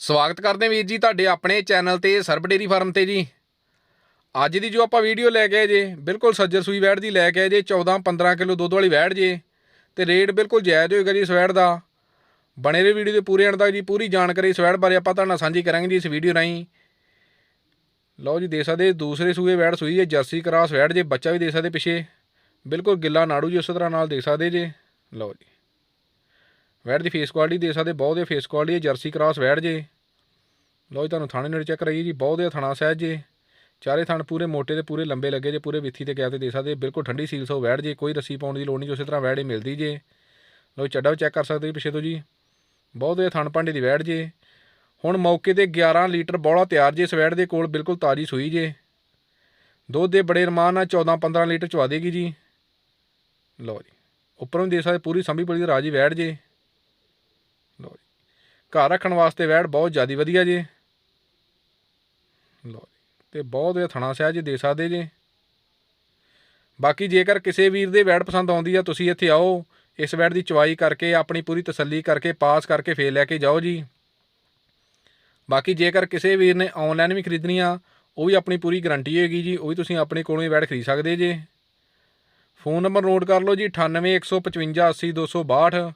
ਸਵਾਗਤ ਕਰਦੇ ਵੀਰ ਜੀ ਤੁਹਾਡੇ ਆਪਣੇ ਚੈਨਲ ਤੇ ਸਰਬ ਡੇਰੀ ਫਾਰਮ ਤੇ ਜੀ। ਅੱਜ ਦੀ ਜੋ ਆਪਾਂ ਵੀਡੀਓ ਲੈ ਕੇ ਆਏ ਜੇ, ਬਿਲਕੁਲ ਸੱਜਰ ਸੂਈ ਵੈੜ ਦੀ ਲੈ ਕੇ ਆਏ ਜੇ 14 15 ਕਿਲੋ ਦੁੱਧ ਵਾਲੀ ਵੈੜ ਜੇ, ਤੇ ਰੇਟ ਬਿਲਕੁਲ ਜਾਇਜ਼ ਹੋਏਗਾ ਜੀ ਇਸ ਵੈੜ ਦਾ। ਬਣੇ ਰਹੋ ਵੀਡੀਓ ਦੇ ਪੂਰੇ ਅੰਤ ਤੱਕ ਜੀ, ਪੂਰੀ ਜਾਣਕਾਰੀ ਇਸ ਵੈੜ ਬਾਰੇ ਆਪਾਂ ਤੁਹਾਡੇ ਨਾਲ ਸਾਂਝੀ ਕਰਾਂਗੇ ਜੀ ਇਸ ਵੀਡੀਓ ਰਾਹੀਂ। ਲਓ ਜੀ ਦੇ ਸਕਦੇ ਦੂਸਰੇ ਸੂਏ ਵੈੜ ਸੂਈ ਹੈ, ਜਰਸੀ ਕਰਾਸ ਵੈੜ ਜੇ, ਬੱਚਾ ਵੀ ਦੇ ਸਕਦੇ ਪਿੱਛੇ, ਬਿਲਕੁਲ ਗਿੱਲਾ ਨਾੜੂ ਜੀ ਉਸੇ ਤਰ੍ਹਾਂ ਨਾਲ ਦੇਖ ਸਕਦੇ ਜੇ। ਲਓ ਜੀ। ਵੈੜ ਦੀ ਫੇਸ ਕੁਆਲਿਟੀ ਦੇ ਸਕਦੇ, ਬਹੁਤ ਵਧੀਆ ਫੇਸ ਕੁਆਲਿਟੀ ਹੈ, ਜਰਸੀ ਕਰਾਸ ਵੈੜ ਜੇ। ਲਓ ਜੀ, ਤੁਹਾਨੂੰ ਥਾਣੇ ਨੇੜੇ ਚੈੱਕ ਕਰਾਈਏ ਜੀ, ਬਹੁਤ ਵਧੀਆ ਥਾਣਾ ਸਹਿਜ ਜੇ। ਚਾਰੇ ਥਣ ਪੂਰੇ ਮੋਟੇ ਤੇ ਪੂਰੇ ਲੰਬੇ ਲੱਗੇ ਜੇ, ਪੂਰੇ ਵਿੱਥੀ ਤੇ ਗਿਆ ਤੇ ਦੇ ਸਕਦੇ, ਬਿਲਕੁਲ ਠੰਡੀ ਸੀਲ ਸੋ ਵੈੜ ਜੇ, ਕੋਈ ਰੱਸੀ ਪਾਉਣ ਦੀ ਲੋੜ ਨਹੀਂ ਉਸੇ ਤਰ੍ਹਾਂ ਵੈੜ ਹੀ ਮਿਲਦੀ ਜੇ। ਲਓ ਚੱਡਾ ਵੀ ਚੈੱਕ ਕਰ ਸਕਦੇ ਜੀ ਪਿੱਛੇ ਤੋਂ ਜੀ। ਬਹੁਤ ਵਧੀਆ ਥਣ ਭਾਂਡੇ ਦੀ ਵੈੜ ਜੇ। ਹੁਣ ਮੌਕੇ ਤੇ 11 ਲੀਟਰ ਬੋਲਾ ਤਿਆਰ ਜੇ, ਇਸ ਦੇ ਕੋਲ ਬਿਲਕੁਲ ਤਾਜੀ ਸੂਈ ਜੇ। ਦੁੱਧ ਦੇ ਬੜੇ ਰਮਾਨ ਨਾਲ 14 15 ਲੀਟਰ ਚਵਾ ਦੇਗੀ ਜੀ। ਲਓ ਜੀ, ਉੱਪਰੋਂ ਵੀ ਦੇ ਸਕਦੇ, ਪੂਰੀ ਸੰਭੀ ਪਲੀ ਰਾਜੀ ਵੈੜ ਜੇ। ਘਰ ਰੱਖਣ ਵਾਸਤੇ ਵੈੜ ਬਹੁਤ ਜ਼ਿਆਦਾ ਵਧੀਆ ਜੀ। ਲਓ ਜੀ, ਤੇ ਬਹੁਤ ਵਧੀਆ ਥਣਾ ਸਿਆ ਜੀ ਦੇ ਸਕਦੇ ਜੇ। ਬਾਕੀ ਜੇਕਰ ਕਿਸੇ ਵੀਰ ਦੇ ਵੈੜ ਪਸੰਦ ਆਉਂਦੀ ਆ, ਤੁਸੀਂ ਇੱਥੇ ਆਓ, ਇਸ ਵੈੜ ਦੀ ਚਵਾਈ ਕਰਕੇ, ਆਪਣੀ ਪੂਰੀ ਤਸੱਲੀ ਕਰਕੇ, ਪਾਸ ਕਰਕੇ ਫੇਰ ਲੈ ਕੇ ਜਾਓ ਜੀ। ਬਾਕੀ ਜੇਕਰ ਕਿਸੇ ਵੀਰ ਨੇ ਆਨਲਾਈਨ ਵੀ ਖਰੀਦਣੀ ਆ, ਉਹ ਵੀ ਆਪਣੀ ਪੂਰੀ ਗਾਰੰਟੀ ਹੋਏਗੀ ਜੀ, ਉਹ ਵੀ ਤੁਸੀਂ ਆਪਣੇ ਕੋਲੋਂ ਹੀ ਵੈੜ ਖਰੀਦ ਸਕਦੇ ਜੇ। ਫੋਨ ਨੰਬਰ ਨੋਟ ਕਰ ਲਓ ਜੀ 9815580262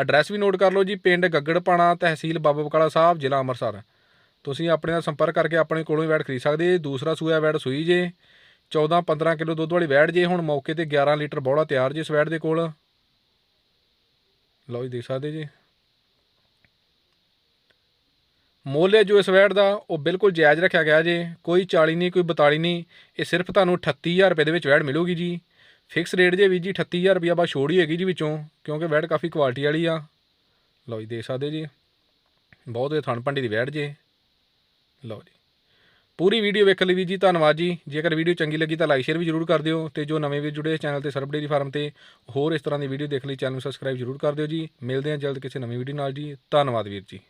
ਐਡਰੈਸ ਵੀ ਨੋਟ ਕਰ ਲਓ ਜੀ, ਪਿੰਡ ਗੱਗੜਪਾਣਾ, ਤਹਿਸੀਲ ਬਾਬਾ ਬਕਾਲਾ ਸਾਹਿਬ, ਜ਼ਿਲ੍ਹਾ ਅੰਮ੍ਰਿਤਸਰ। ਤੁਸੀਂ ਆਪਣੇ ਨਾਲ ਸੰਪਰਕ ਕਰਕੇ ਆਪਣੇ ਕੋਲੋਂ ਹੀ ਵੈੜ ਖਰੀਦ ਸਕਦੇ ਜੇ। ਦੂਸਰਾ ਸੂਆ ਵੈੜ ਸੂਈ ਜੇ। 14 15 ਕਿਲੋ ਦੁੱਧ ਵਾਲੀ ਵੈੜ ਜੇ ਹੁਣ ਮੌਕੇ ਤੇ 11 ਲੀਟਰ ਬੋਲਾ ਤਿਆਰ ਜੇ ਇਸ ਵੈੜ ਦੇ ਕੋਲ। ਲਓ ਜੀ, ਦੇਖ ਸਕਦੇ ਜੀ। ਮੁੱਲ ਹੈ ਜੋ ਇਸ ਵੈੜ ਦਾ, ਉਹ ਬਿਲਕੁਲ ਜਾਇਜ਼ ਰੱਖਿਆ ਗਿਆ ਜੇ। ਕੋਈ 40 ਨਹੀਂ, ਕੋਈ 42 ਨਹੀਂ। ਇਹ ਸਿਰਫ ਤੁਹਾਨੂੰ 38000 ਰੁਪਏ ਦੇ ਵਿੱਚ ਵੈੜ ਮਿਲੂਗੀ ਜੀ। ਫਿਕਸ ਰੇਟ ਜੇ ਵੀ ਜੀ 38000 ਰੁਪਇਆ ਬਾ ਛੋੜ ਹੀ ਹੈਗੀ ਜੀ ਵਿੱਚੋਂ, ਕਿਉਂਕਿ ਵੈੜ ਕਾਫੀ ਕੁਆਲਿਟੀ ਵਾਲੀ ਆ। ਲਓ ਜੀ, ਦੇਖ ਸਕਦੇ ਜੀ। ਬਹੁਤ ਇਹ ਥਣ ਭੰਡੀ ਦੀ ਵੈੜ ਜੇ। ਲਓ ਜੀ। ਪੂਰੀ ਵੀਡੀਓ ਵੇਖਣ ਲਈ ਵੀ ਜੀ ਧੰਨਵਾਦ ਜੀ। ਜੇਕਰ ਵੀਡੀਓ ਚੰਗੀ ਲੱਗੀ ਤਾਂ ਲਾਈਕ ਸ਼ੇਅਰ ਵੀ ਜਰੂਰ ਕਰ ਦਿਓ ਤੇ ਜੋ ਨਵੇਂ ਵੀ ਜੁੜੇ ਚੈਨਲ ਤੇ ਸਰਬ ਡੇਰੀ ਫਾਰਮ ਤੇ, ਹੋਰ ਇਸ ਤਰ੍ਹਾਂ ਦੀ ਵੀਡੀਓ ਦੇਖ ਲਈ, ਚੈਨਲ ਨੂੰ ਸਬਸਕ੍ਰਾਈਬ ਜਰੂਰ ਕਰ ਦਿਓ ਜੀ। ਮਿਲਦੇ ਹਾਂ ਜਲਦ ਕਿਸੇ ਨਵੀਂ ਵੀਡੀਓ ਨਾਲ ਜੀ। ਧੰਨਵਾਦ ਵੀਰ ਜੀ।